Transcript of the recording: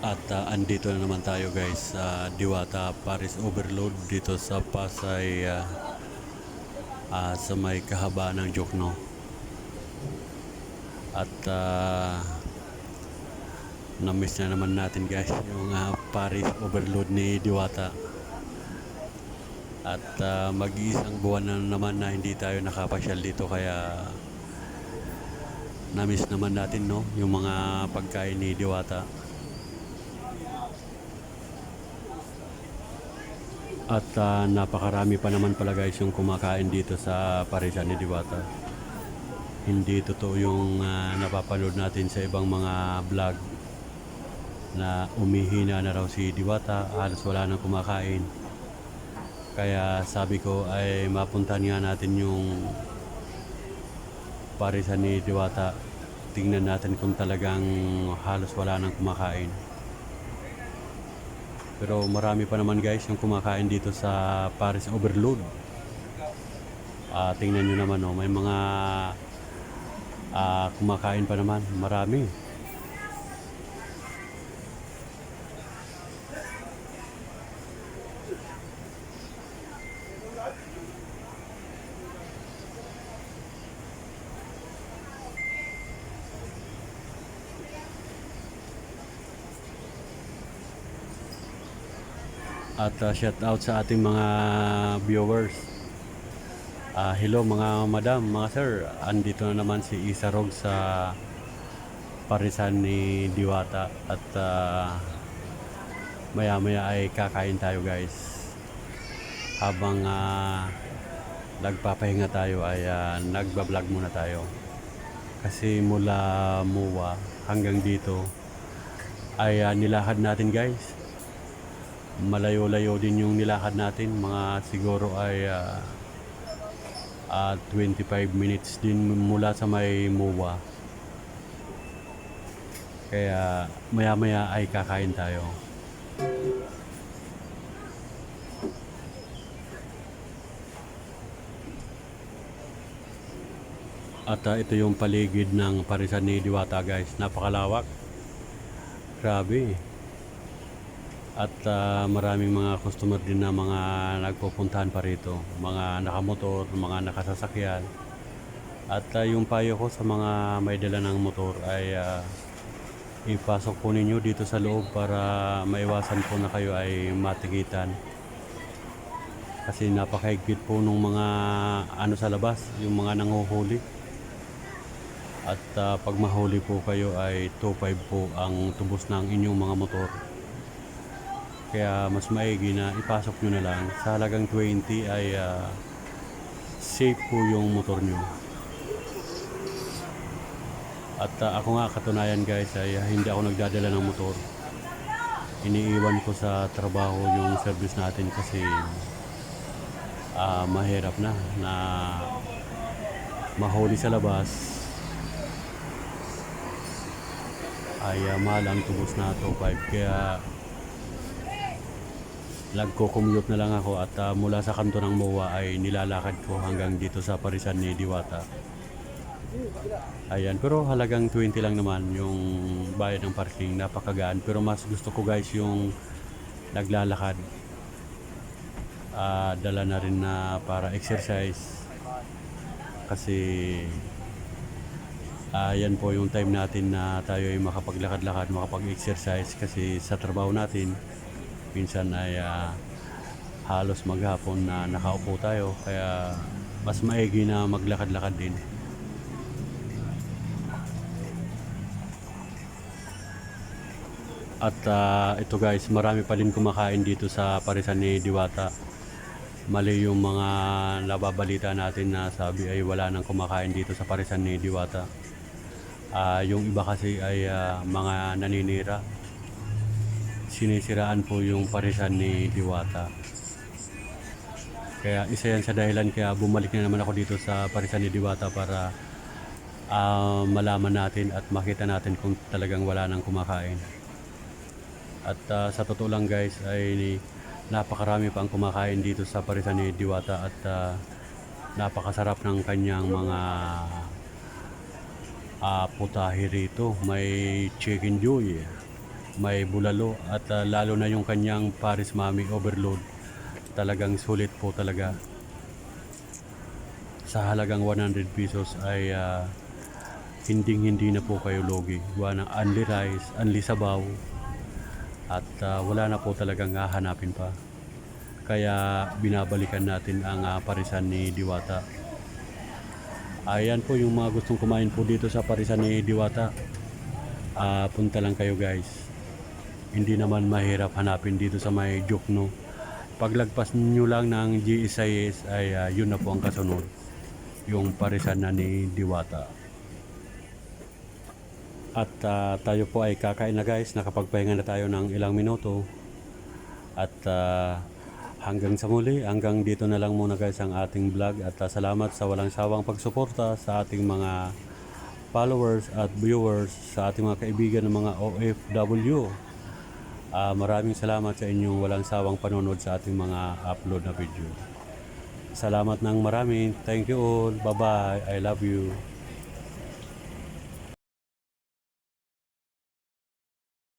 At ah, andito na naman tayo guys sa Diwata Paris Overload dito sa Pasay ah, ah, sa may kahaba ng Jokno. At ah, na-miss na naman natin guys yung ah, Paris Overload ni Diwata. At ah, mag-iisang buwan na naman na hindi tayo nakapasyal dito kaya na-miss naman natin no yung mga pagkain ni Diwata. At ah, napakarami pa naman pala guys yung kumakain dito sa Parisan ni Diwata. Hindi totoo yung ah, napapanood natin sa ibang mga vlog na umihina na raw si Diwata, halos wala nang kumakain. Kaya sabi ko ay mapuntahan nga natin yung Parisan ni Diwata. Tingnan natin kung talagang halos wala nang kumakain. Pero marami pa naman guys yung kumakain dito sa Paris Overload. Ah, tingnan nyo naman oh, may mga ah, kumakain pa naman, marami. At uh, shout out sa ating mga viewers. Ah, hello mga madam, mga sir. Andito na naman si Isa Rog sa parisan ni Diwata at ah, maya-maya ay kakain tayo guys. Habang ah, nagpapahinga tayo ay ah, nagba-vlog muna tayo. Kasi mula Muwa hanggang dito ay ah, nilahad natin guys malayo-layo din yung nilakad natin. Mga siguro ay ah, ah, 25 minutes din mula sa may MUA kaya maya-maya ay kakain tayo. At ah, ito yung paligid ng parisan ni Diwata guys. Napakalawak. Grabe at ah, maraming mga customer din na mga nagpupuntahan pa rito. Mga nakamotor, mga nakasasakyan. At ah, yung payo ko sa mga may dala ng motor ay ah, ipasok po ninyo dito sa loob para maiwasan po na kayo ay matigitan. Kasi napakahigpit po nung mga ano sa labas, yung mga nanguhuli. At ah, pag mahuli po kayo ay 2.5 po ang tubos ng inyong mga motor. Kaya mas maigi na ipasok nyo na lang. Sa halagang 20 ay ah, safe po yung motor nyo. At ah, ako nga katunayan guys ay ah, hindi ako nagdadala ng motor. Iniiwan ko sa trabaho yung service natin kasi ah, mahirap na na mahuli sa labas ay ah, mahal ang tubos na to 5 kaya nagko-commute na lang ako at ah, mula sa kanto ng MOA ay nilalakad ko hanggang dito sa Parisan ni Diwata. Ayan, pero halagang 20 lang naman yung bayad ng parking, napakagaan. Pero mas gusto ko guys yung naglalakad. Ah, dala na rin na para exercise. Kasi ayan po yung time natin na tayo ay makapaglakad-lakad, makapag-exercise kasi sa trabaho natin minsan ay ah, halos maghapon na nakaupo tayo kaya mas maigi na maglakad-lakad din. At ah, ito guys, marami pa din kumakain dito sa parisan ni Diwata. Mali yung mga nababalita natin na sabi ay wala nang kumakain dito sa parisan ni Diwata. Ah, yung iba kasi ay ah, mga naninira. Sinisiraan po yung parisan ni Diwata. Kaya isa yan sa dahilan kaya bumalik na naman ako dito sa parisan ni Diwata para ah, malaman natin at makita natin kung talagang wala nang kumakain. At ah, sa totoo lang guys ay napakarami pa ang kumakain dito sa parisan ni Diwata at ah, napakasarap ng kanyang mga ah, putahe rito. May chicken joy, may bulalo at ah, lalo na yung kanyang Paris Mami Overload. Talagang sulit po talaga. Sa halagang 100 pesos ay ah, hinding hindi na po kayo logi. Gawa ng only rice, only sabaw at ah, wala na po talagang hahanapin pa. Kaya binabalikan natin ang ah, parisan ni Diwata. Ayan po yung mga gustong kumain po dito sa parisan ni Diwata. Ah, punta lang kayo guys. Hindi naman mahirap hanapin dito sa may Jokno. Paglagpas nyo lang ng GSIS ay ah, yun na po ang kasunod. Yung parisan na ni Diwata. At ah, tayo po ay kakain na guys. Nakapagpahinga na tayo ng ilang minuto. At ah, hanggang sa muli, hanggang dito na lang muna guys ang ating vlog. At ah, salamat sa walang sawang pagsuporta sa ating mga followers at viewers, sa ating mga kaibigan ng mga OFW. Ah, maraming salamat sa inyong walang sawang panonood sa ating mga upload na video. Salamat ng marami. Thank you all. Bye-bye. I love you.